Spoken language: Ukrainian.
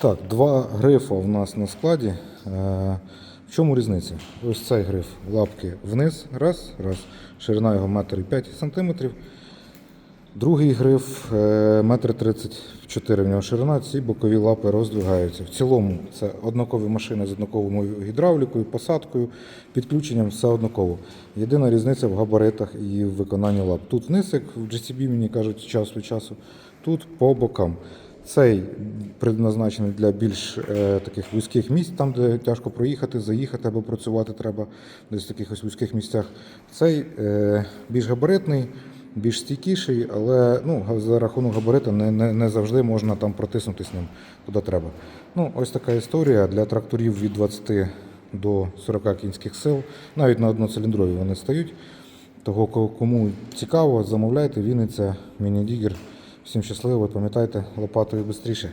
Так, два грифа в нас на складі. Е, В чому різниця? Ось цей гриф лапки вниз, раз, раз. Ширина його 1,5 см. Другий гриф е, 1,34 м в нього ширина, ці бокові лапи роздвигаються. В цілому це однакові машини з однаковою гідравлікою, посадкою, підключенням все однаково. Єдина різниця в габаритах і в виконанні лап. Тут вниз, як в GCB, мені кажуть, час від часу, тут по бокам. Цей предназначений для більш е, таких вузьких місць, там, де тяжко проїхати, заїхати або працювати треба десь в таких ось вузьких місцях. Цей е, більш габаритний, більш стійкіший, але ну, за рахунок габарита не, не, не завжди можна там протиснутися ним куди треба. Ну, ось така історія для тракторів від 20 до 40 кінських сил. Навіть на одноциліндрові вони стають. Того, ко- кому цікаво, замовляйте, Вінниця, міні-дігер. Всім щасливо, пам'ятайте, лопатою швидше.